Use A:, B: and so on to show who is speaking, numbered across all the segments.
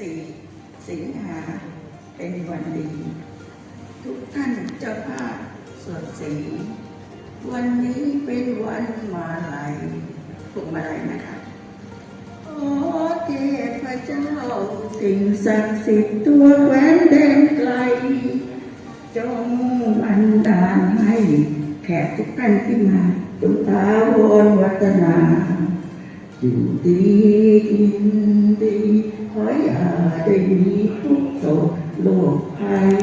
A: 4 สิงหาเป็นวันดี ทุกท่านเจ้าภาพสวดสีวันนี้เป็นวันมาลายถูกมาลายนะคะ โอ้เทพเจ้า สิ่งศักดิ์สิทธิ์ตัวแหวนเด่นไกล จงอันดาลให้แขกทุกท่านที่มาจงตาวนวัฒนา อยู่ดีกินดีขออย่าได้มีทุกข์โศกโรคภัย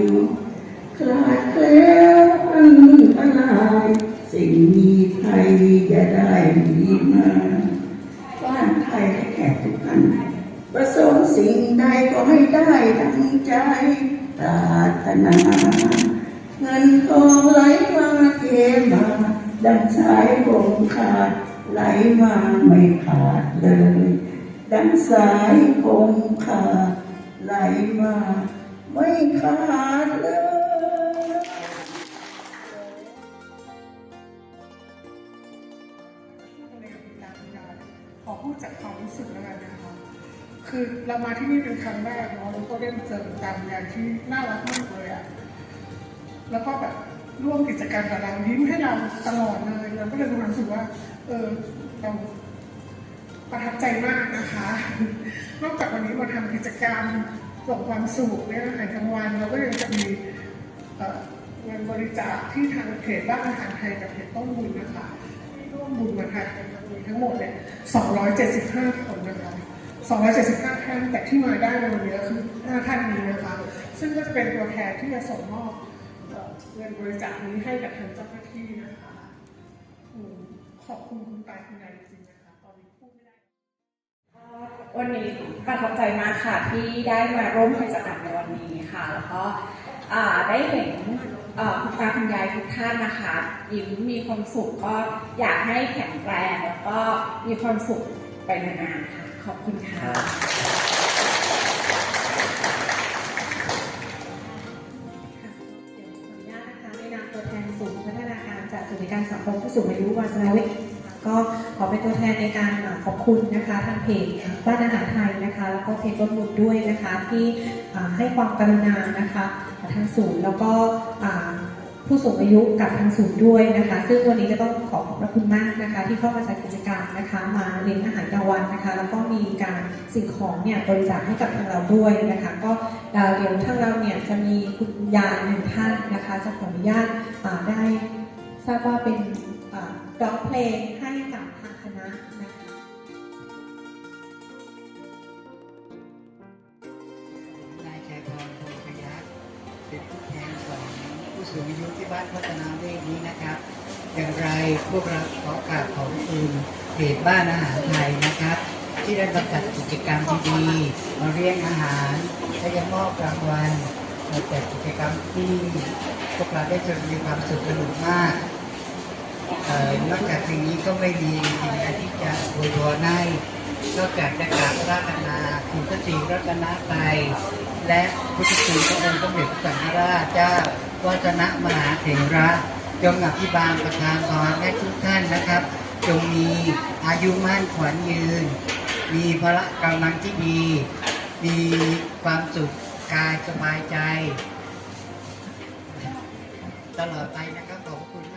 A: คลาดแคล้วอันตรายสิ่งมีภัยจะได้มีมาบ้านไทยและแขกทุกท่านประสงค์สิ่งใดก็ให้ได้ดังใจปรารถนาเงินทองไหลมาเทมาดังสายบงขาด ไหลมาไม่ขาดเลย ดังสายคงขาดไหลมาไม่ขาดเลย
B: ขอพูดจากความรู้สึกแล้วกันนะคะ คือเรามาที่นี่เป็นครั้งแรกเนาะแล้วก็ได้เจอตามงานที่น่ารักมากเลยอะแล้วก็แบบร่วมกิจกรรมกับเรายิ้มให้เราตลอดเลยเราก็เลยมีความรู้สึกว่า เออเราประทับใจมากนะคะ นอกจากวันนี้มาทำกิจกรรมส่งความสุขในอาหารกลางวันเราก็ยังจะมีเงินบริจาคที่ทางเพจบ้านอาหารไทยกับเพจต้นบุญนะคะที่ร่วมบุญมาทานกันทั้งหมดเนี่ย 275 คนนะคะ 275 ท่าน แต่ที่มาได้ในวันนี้คือ 5 ท่านนี้นะคะ ซึ่งก็จะเป็นตัวแทนที่จะส่งมอบเงินบริจาคนี้ให้กับทางเจ้าหน้าที่นะคะ คุณยายจริงๆนะคะตอนนี้พูดไม่ได้
C: วันนี้ประทับใจมากค่ะที่ได้มาร่วมกิจกรรมในวันนี้ค่ะ แล้วก็ได้เห็นคุณตาคุณยายทุกท่านนะคะยิ้มมีความสุขก็อยากให้แข็งแรงแล้วก็มีความสุขไปนานๆค่ะ ขอบคุณค่ะ
D: เดี๋ยวขออนุญาตนะคะในนามตัวแทนศูนย์พัฒนาการจากสวัสดิการสังคมผู้สูงอายุวาสนาวิทย์ ก็ขอเป็นตัวแทนในการขอบคุณนะคะทางเพจบ้านอาหารไทยนะคะ แล้วก็เพจต้นบุญด้วยนะคะที่ให้ความกรุณานะคะทางศูนย์แล้วก็ผู้สูงอายุกับทางศูนย์ด้วยนะคะ ซึ่งวันนี้ก็ต้องขอขอบพระคุณมากนะคะ ที่เข้ามาจัดกิจกรรมนะคะ มาเลี้ยงอาหารกลางวันนะคะ แล้วก็มีการสิ่งของเนี่ยบริจาคให้กับทางเราด้วยนะคะ ก็เอ่อเดี๋ยวทางเราเนี่ยจะมีคุณยายหนึ่งท่านนะคะ จะขออนุญาตได้ทราบว่าเป็น ร้องเพลงให้กับทางคณะนะคะ
E: นายชัยพรพงพยัคฆ์เป็นผู้แทนของผู้สูงอายุที่บ้านพัฒนาเวทนี้นะครับ อย่างไรพวกเราขอกราบขอบคุณเพจบ้านอาหารไทยนะครับ ที่ได้ประจัดกิจกรรมดีๆมาเรียงอาหารและยังมอบรางวัลมาจัดกิจกรรมที่พวกเราได้จนมีความสุขสนุกมาก นอกจากสิ่งนี้ก็ไม่มีสิ่งใดที่จะอวยพรให้นอกจากจะกราบรัตนาคุณพระศรีรัตนตรัยและพุทธคุณพระองค์สมเด็จพระสังฆราชเจ้าวัฒนมหาเถระจงอภิบาลประทานพรให้ทุกท่านนะครับ จงมีอายุมั่นขวัญยืน มีพละกำลังที่ดี มีความสุขกายสบายใจ ตลอดไปนะครับขอบคุณมาก